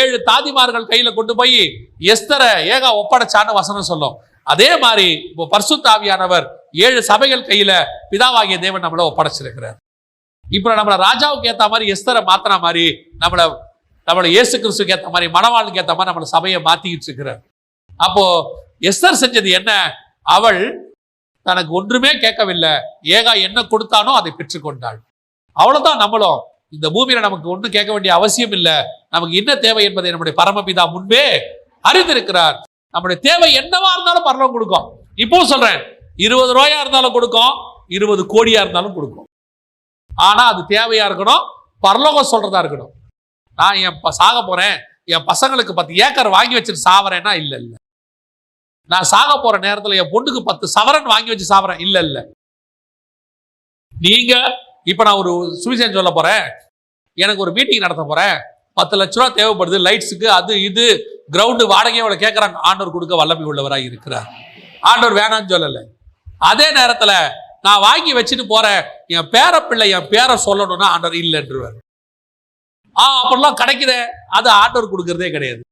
ஏழு தாதிமார்கள் கையில கொண்டு போய் எஸ்தரை ஏகா ஒப்படைச்சான்னு வசனம் சொல்லும். அதே மாதிரி இப்போ பரிசுத்தாவியானவர் ஏழு சபைகள் கையில பிதாவாகிய தேவன் நம்மள ஒப்படைச்சிருக்கிறார். இப்போ நம்மள ராஜாவுக்கு ஏத்த மாதிரி எஸ்தரை மாத்தின மாதிரி நம்மளை நம்மள இயேசு கிறிஸ்துக்கு ஏத்த மாதிரி மணவாளுக்கு ஏத்த மாதிரி நம்மள சபையை மாத்திக்கிட்டு இருக்கிறார். அப்போ எஸ்தர் செஞ்சது என்ன? அவள் தனக்கு ஒன்றுமே கேட்கவில்லை. ஏகா என்ன கொடுத்தானோ அதை பெற்றுக்கொண்டாள். அவ்வளவுதான் நம்மளும். இந்த பூமியில நமக்கு ஒன்றும் கேட்க வேண்டிய அவசியம் இல்லை. நமக்கு என்ன தேவை என்பதை நம்முடைய பரமபிதா முன்பே அறிந்திருக்கிறார். நம்முடைய தேவை என்னவா இருந்தாலும் பரலோகம் கொடுக்கும். இப்பவும் சொல்றேன் இருபது ரூபாயா இருந்தாலும் கொடுக்கும் இருபது கோடியா இருந்தாலும் கொடுக்கும். ஆனா அது தேவையா இருக்கணும்? பரலோகம் சொல்றதா இருக்கணும். நான் என் ப- சாக போறேன் என் பசங்களுக்கு பத்து ஏக்கர் வாங்கி வச்சுட்டு சாவறேன்னா இல்ல இல்ல. நான் சாக போற நேரத்தில் என் பொண்ணுக்கு பத்து சவரன் வாங்கி வச்சு சாவறேன் இல்லை இல்லை. நீங்க இப்ப நான் ஒரு சுவிசேஷம் சொல்ல போறேன். எனக்கு ஒரு மீட்டிங் நடத்த போறேன். பத்து லட்ச ரூபா தேவைப்படுது லைட்ஸுக்கு அது இது கிரவுண்டு வாடகையோட கேட்குறாங்க ஆண்டவர் கொடுக்க வல்லமை உள்ளவராக இருக்கிறார். ஆண்டவர் வேணாம்னு சொல்லலை. அதே நேரத்தில் நான் வாங்கி வச்சுட்டு போகிறேன் என் பேர பிள்ளை என் பேரை சொல்லணும்னா ஆண்டவர் இல்லைன்றவர். ஆ அப்படிலாம் கிடைக்குதே. அது ஆண்டவர் கொடுக்கறதே கிடையாது.